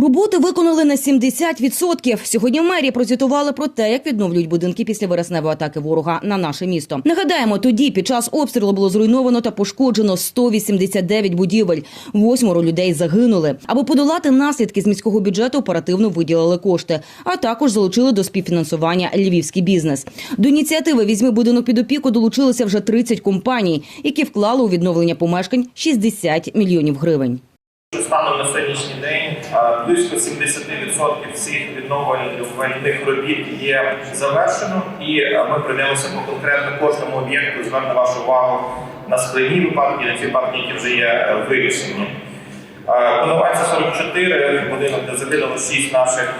Роботи виконали на 70%. Сьогодні в мерії прозвітували про те, як відновлюють будинки після вересневої атаки ворога на наше місто. Нагадаємо, тоді під час обстрілу було зруйновано та пошкоджено 189 будівель. Восьмеро людей загинули. Аби подолати наслідки з міського бюджету, оперативно виділили кошти, а також залучили до співфінансування львівський бізнес. До ініціативи «Візьми будинок під опіку» долучилося вже 30 компаній, які вклали у відновлення помешкань 60 мільйонів гривень. Станом на сьогоднішній день е, близько 70% всіх відновлювальних робіт є завершено, і е, ми прийдемося по конкретно кожному об'єкту. Зверну вашу увагу на складні випадки, на ті випадки, які вже є е, вирішені. Е, 44, будинок, де загинуло 6 наших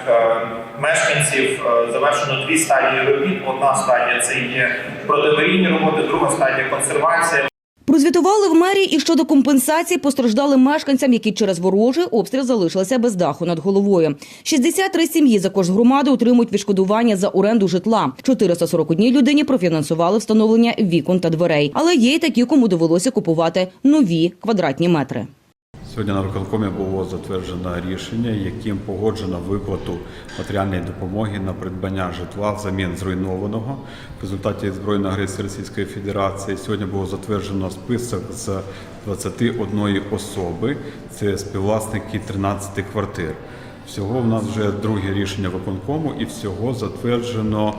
мешканців. Завершено дві стадії робіт. Одна стадія це є протиаварійні роботи, друга стадія консервація. Прозвітували в мерії і щодо компенсації постраждалим мешканцям, які через ворожий обстріл залишилися без даху над головою. 63 сім'ї за кошт громади отримують відшкодування за оренду житла. 441 людині профінансували встановлення вікон та дверей. Але є й такі, кому довелося купувати нові квадратні метри. Сьогодні на виконкомі було затверджено рішення, яким погоджено виплату матеріальної допомоги на придбання житла взамін зруйнованого в результаті збройної агресії Російської Федерації. Сьогодні було затверджено список з 21 особи. Це співвласники 13 квартир. Всього в нас вже друге рішення виконкому, і всього затверджено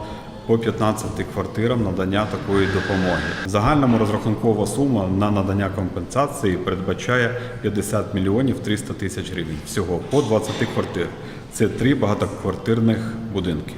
по 15 квартирам надання такої допомоги. Загальному розрахункова сума на надання компенсації передбачає 50 мільйонів 300 тисяч гривень. Всього по 20 квартир. Це три багатоквартирних будинки.